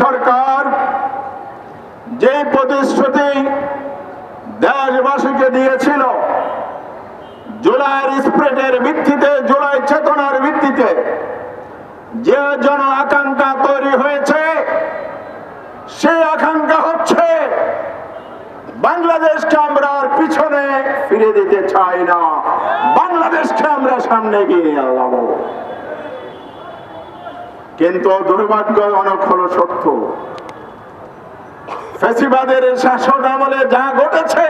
সরকার যে প্রতিশ্রুতি দেশবাসীকে দিয়েছিল, জুলাইয়ের স্প্রেটের ভিত্তিতে, জুলাই চেতনার ভিত্তিতে যে জন আকাঙ্ক্ষা তৈরি হয়েছে সেই আকাঙ্ক্ষা হচ্ছে, বাংলাদেশকে আমরা পিছনে ফিরে দিতে চাই না। বাংলাদেশকে আমরা সামনে গিয়ে আল্লাহ কিন্তু দুর্ভাগ্য অনেক হলো সত্য। ফেসিবাদের শাসন আমলে যা ঘটেছে,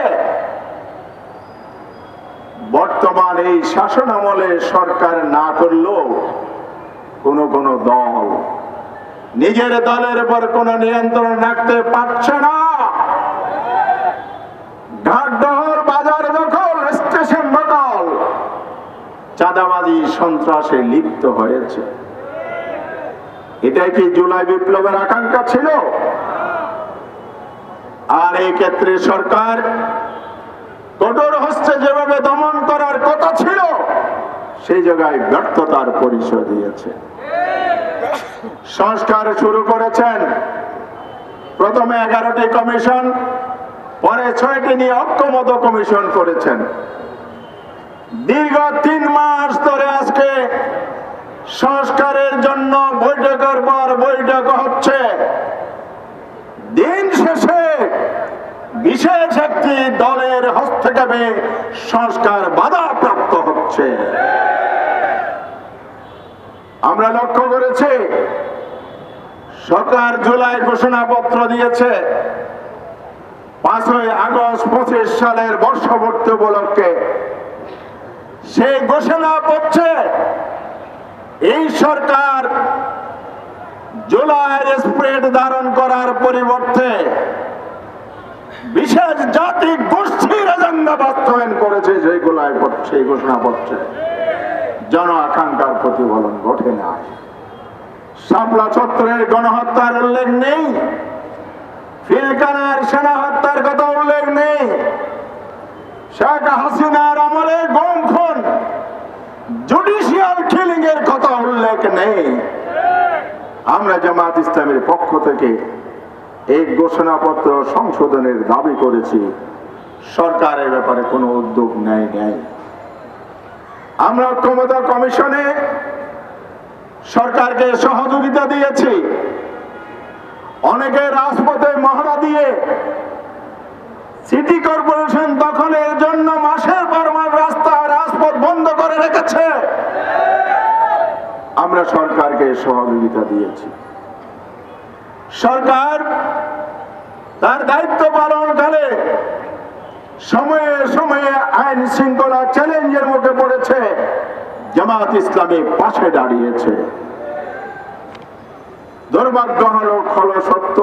বর্তমান এই শাসন আমলে সরকার না করলেও কোন কোন দল নিজের দলের উপর কোন নিয়ন্ত্রণ রাখতে পারছে না। ঘাটডহর বাজার দখল, স্টেশন দখল, চাঁদাবাজি সন্ত্রাসে লিপ্ত হয়েছে। এটাই কি জুলাই বিপ্লবের আকাঙ্ক্ষা ছিল? আর এই ক্ষেত্রে সরকার কঠোর হস্তে যেভাবে দমন করার কথা ছিল, সেই জায়গায় ব্যর্থতার পরিচয় দিয়েছে। সংস্কার শুরু করেছেন প্রথমে এগারোটি কমিশন, পরে ছয়টি নিয়ে ঐক্যমত কমিশন করেছেন। দীর্ঘ তিন মাস ধরে জন্য বৈঠকের পর বৈঠক হচ্ছে। দিন শেষে বিশেষ একটি দলের হস্তক্ষেপে সংস্কার বাধাপ্রাপ্ত হচ্ছে। আমরা লক্ষ্য করেছি, সরকার জুলাই ঘোষণাপত্র দিয়েছে, পাঁচই আগস্ট পঁচিশ সালের বর্ষপূর্তি উপলক্ষে। সেই ঘোষণা পড়ছে এই সরকার জুলাইয়ের স্প্রেড ধারণ করার পরিবর্তে বিশেষ জাতি গোষ্ঠীর এজেন্ডা বাস্তবায়ন করেছে সেইগুলাই সেই পড়ছে জন আকাঙ্ক্ষার প্রতিফলন ঘটে না। শাপলা চত্বরের গণহত্যার উল্লেখ নেই। ফিলকানার সেনা হত্যার কথা উল্লেখ নেই। শেখ হাসিনার আমলে গম খুন কথা উল্লেখ নেই। আমরা জামাত ইসলামের পক্ষ থেকে এই ঘোষণাপত্র সংশোধনের দাবি করেছি। সরকার এ ব্যাপারে কোনো উদ্যোগ নেয় নেয় আমরা ক্ষমতা কমিশনে সরকারকে সহযোগিতা দিয়েছি। অনেকে রাজপথে মহড়া দিয়ে সিটি কর্পোরেশন দখলের জন্য মাসের পর মাস রাস্তা রাজপথ বন্ধ করে রেখেছে। আমরা সরকারকে সহযোগিতা দিয়েছি। সরকার তার দায়িত্ব পালনকালে সময়ে সময়ে আইন শৃঙ্খলা চ্যালেঞ্জের মুখে পড়েছে জামাত ইসলামী পাশে দাঁড়িয়েছে। দুর্ভাগ্য হলো হলো সত্য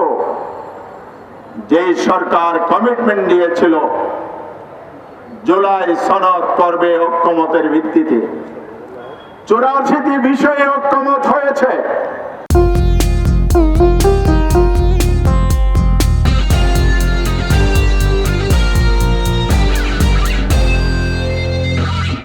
যে সরকার কমিটমেন্ট দিয়েছিল জুলাই সনদ করবে ঐক্যমতের ভিত্তিতে। চোরাশিটি বিষয়ে ঐক্যমত হয়েছে।